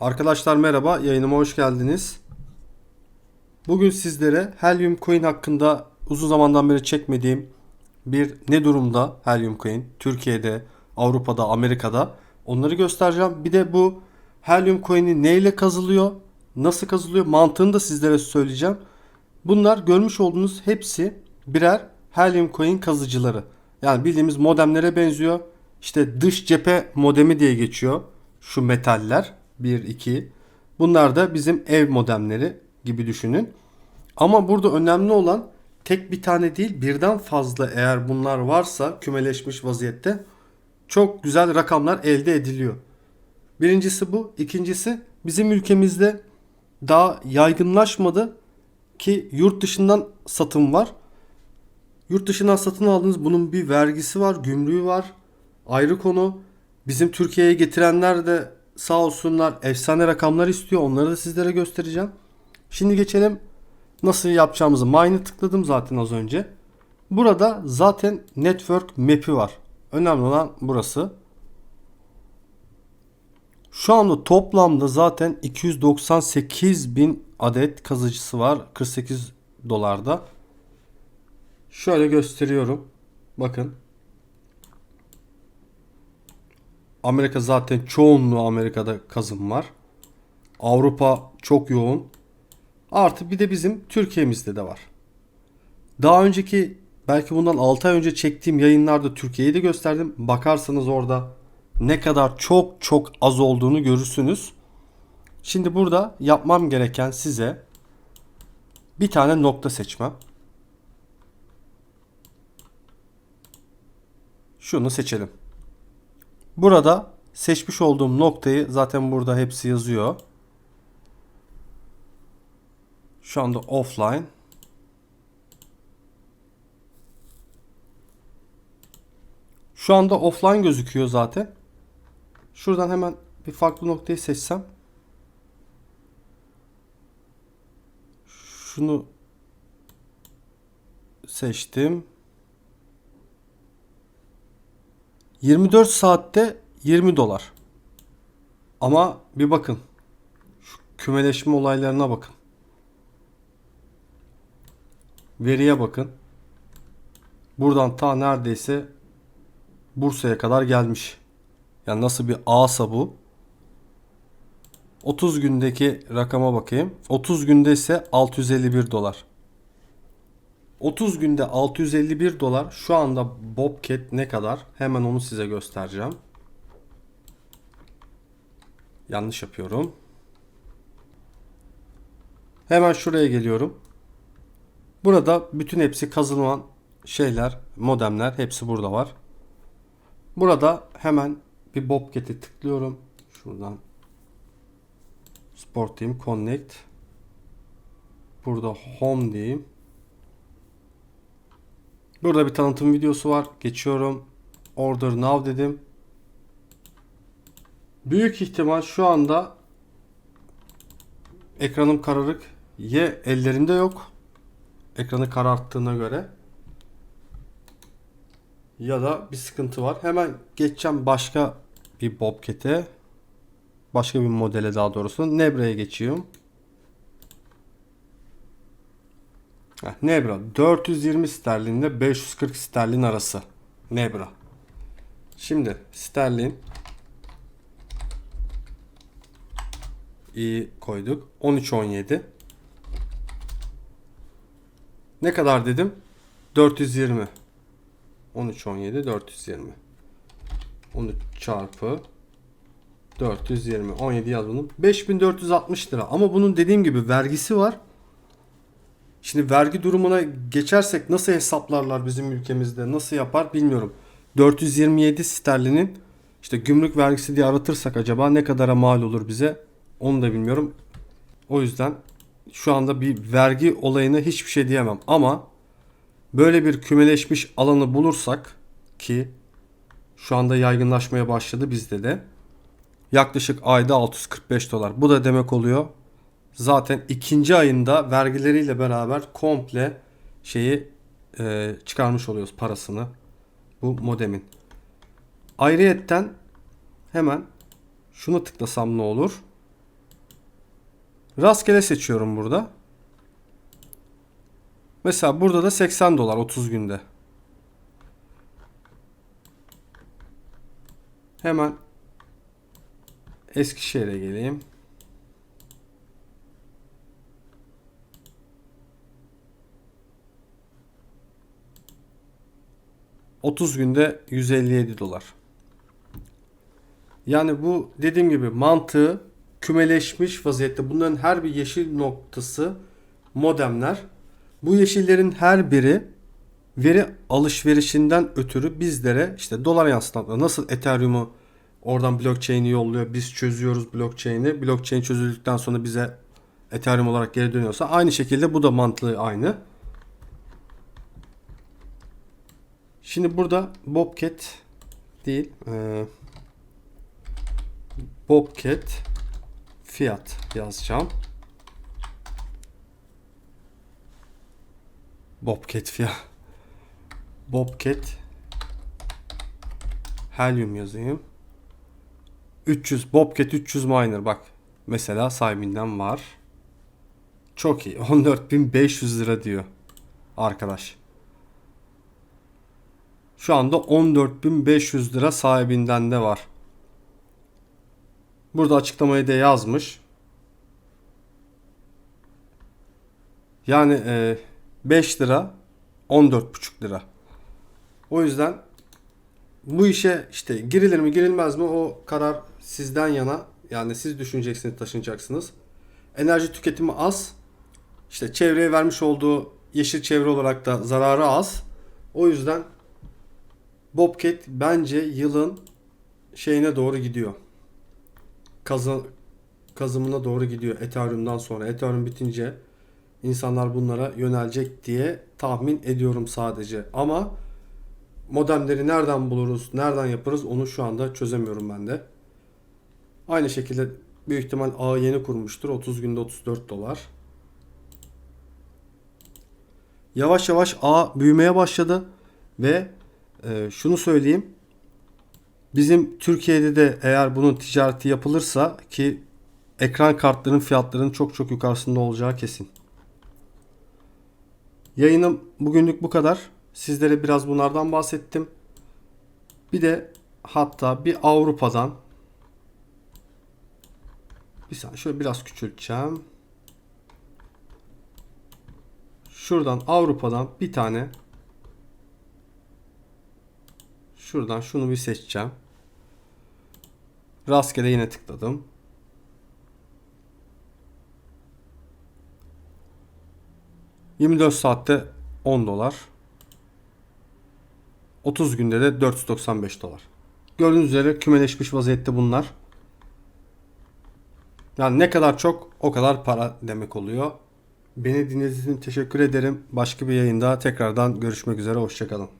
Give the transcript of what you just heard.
Arkadaşlar merhaba, yayınıma hoş geldiniz. Bugün sizlere Helium Coin hakkında uzun zamandan beri çekmediğim bir ne durumda Helium Coin Türkiye'de, Avrupa'da, Amerika'da onları göstereceğim. Bir de bu Helium Coin'i neyle kazılıyor, nasıl kazılıyor mantığını da sizlere söyleyeceğim. Bunlar görmüş olduğunuz hepsi birer Helium Coin kazıcıları. Yani bildiğimiz modemlere benziyor. İşte dış cephe modemi diye geçiyor şu metaller 1 2. Bunlar da bizim ev modemleri gibi düşünün. Ama burada önemli olan tek bir tane değil birden fazla eğer bunlar varsa kümeleşmiş vaziyette çok güzel rakamlar elde ediliyor. Birincisi bu. İkincisi bizim ülkemizde daha yaygınlaşmadı ki yurt dışından satım var. Yurt dışından satın aldığınız bunun bir vergisi var, gümrüğü var. Ayrı konu. Bizim Türkiye'ye getirenler de sağ olsunlar efsane rakamlar istiyor. Onları da sizlere göstereceğim. Şimdi geçelim nasıl yapacağımızı. Mine'ı tıkladım zaten az önce. Burada zaten network map'i var. Önemli olan burası. Şu anda toplamda zaten 298 bin adet kazıcısı var. 48 dolarda. Şöyle gösteriyorum. Bakın. Amerika zaten çoğunluğu Amerika'da kazım var. Avrupa çok yoğun. Artı bir de bizim Türkiye'mizde de var. Daha önceki belki bundan 6 ay önce çektiğim yayınlarda Türkiye'yi de gösterdim. Bakarsanız orada ne kadar çok çok az olduğunu görürsünüz. Şimdi burada yapmam gereken size bir tane nokta seçmem. Şunu seçelim. Burada seçmiş olduğum noktayı zaten burada hepsi yazıyor. Şu anda offline. Şu anda offline gözüküyor zaten. Şuradan hemen bir farklı noktayı seçsem. Şunu seçtim. 24 saatte 20 dolar. Ama bir bakın. Şu kümeleşme olaylarına bakın. Veriye bakın. Buradan ta neredeyse Bursa'ya kadar gelmiş. Yani nasıl bir ağsa bu. 30 gündeki rakama bakayım. 30 günde ise 651 dolar. 30 günde 651 dolar. Şu anda Bobcat ne kadar? Hemen onu size göstereceğim. Yanlış yapıyorum. Hemen şuraya geliyorum. Burada bütün hepsi kazılan şeyler, modemler hepsi burada var. Burada hemen bir Bobcat'i tıklıyorum. Şuradan Sport diyeyim, Connect. Burada Home diyeyim. Burada bir tanıtım videosu var. Geçiyorum. Order now dedim. Büyük ihtimal şu anda ekranım kararık. Y ellerinde yok. Ekranı kararttığına göre. Ya da bir sıkıntı var. Hemen geçeceğim başka bir Bobcat'e. Başka bir modele daha doğrusu. Nebra'ya geçiyorum. Nebra 420 sterlinle 540 sterlin arası. Nebra. Şimdi sterlin iyi koyduk. 13.17 Ne kadar dedim? 420 13.17 420 13 çarpı 420 17 yaz bunu 5460 lira ama bunun dediğim gibi vergisi var Şimdi vergi durumuna geçersek nasıl hesaplarlar bizim ülkemizde nasıl yapar bilmiyorum. 427 sterlinin işte gümrük vergisi diye aratırsak acaba ne kadara mal olur bize onu da bilmiyorum. O yüzden şu anda bir vergi olayına hiçbir şey diyemem ama böyle bir kümeleşmiş alanı bulursak ki şu anda yaygınlaşmaya başladı bizde de yaklaşık ayda 645 dolar. Bu da demek oluyor zaten ikinci ayında vergileriyle beraber komple şeyi e, çıkarmış oluyoruz parasını bu modemin. Ayrıyetten hemen şunu tıklasam ne olur? Rastgele seçiyorum burada. Mesela burada da 80 dolar 30 günde. Hemen Eskişehir'e geleyim. ...30 günde 157 dolar. Yani bu dediğim gibi mantığı kümeleşmiş vaziyette. Bunların her bir yeşil noktası modemler. Bu yeşillerin her biri veri alışverişinden ötürü bizlere işte dolar yansıtmakla nasıl Ethereum'u oradan blockchain'i yolluyor. Biz çözüyoruz blockchain'i. Blockchain çözüldükten sonra bize Ethereum olarak geri dönüyorsa aynı şekilde bu da mantığı aynı. Şimdi burada Bobcat değil e, Bobcat fiyat yazacağım. Bobcat fiyat. Bobcat Helium yazayım. 300 Bobcat 300 miner bak. Mesela sahibinden var. Çok iyi. 14.500 lira diyor arkadaş. Şu anda 14.500 lira sahibinden de var. Burada açıklamayı da yazmış. Yani e, 5 lira 14,5 lira. O yüzden bu işe işte girilir mi girilmez mi o karar sizden yana. Yani siz düşüneceksiniz taşınacaksınız. Enerji tüketimi az. İşte çevreye vermiş olduğu yeşil çevre olarak da zararı az. O yüzden Bobcat bence yılın şeyine doğru gidiyor. Kazı, kazımına doğru gidiyor Ethereum'dan sonra. Ethereum bitince insanlar bunlara yönelecek diye tahmin ediyorum sadece. Ama modemleri nereden buluruz, nereden yaparız onu şu anda çözemiyorum ben de. Aynı şekilde büyük ihtimal ağı yeni kurmuştur. 30 günde 34 dolar. Yavaş yavaş ağ büyümeye başladı ve e, şunu söyleyeyim. Bizim Türkiye'de de eğer bunun ticareti yapılırsa ki ekran kartlarının fiyatlarının çok çok yukarısında olacağı kesin. Yayınım bugünlük bu kadar. Sizlere biraz bunlardan bahsettim. Bir de hatta bir Avrupa'dan bir saniye şöyle biraz küçülteceğim. Şuradan Avrupa'dan bir tane şuradan şunu bir seçeceğim. Rastgele yine tıkladım. ...24 saatte 10 dolar. 30 günde de 495 dolar. Gördüğünüz üzere kümeleşmiş vaziyette bunlar. Yani ne kadar çok o kadar para demek oluyor. Beni dinlediğiniz için teşekkür ederim. Başka bir yayında tekrardan görüşmek üzere. Hoşçakalın.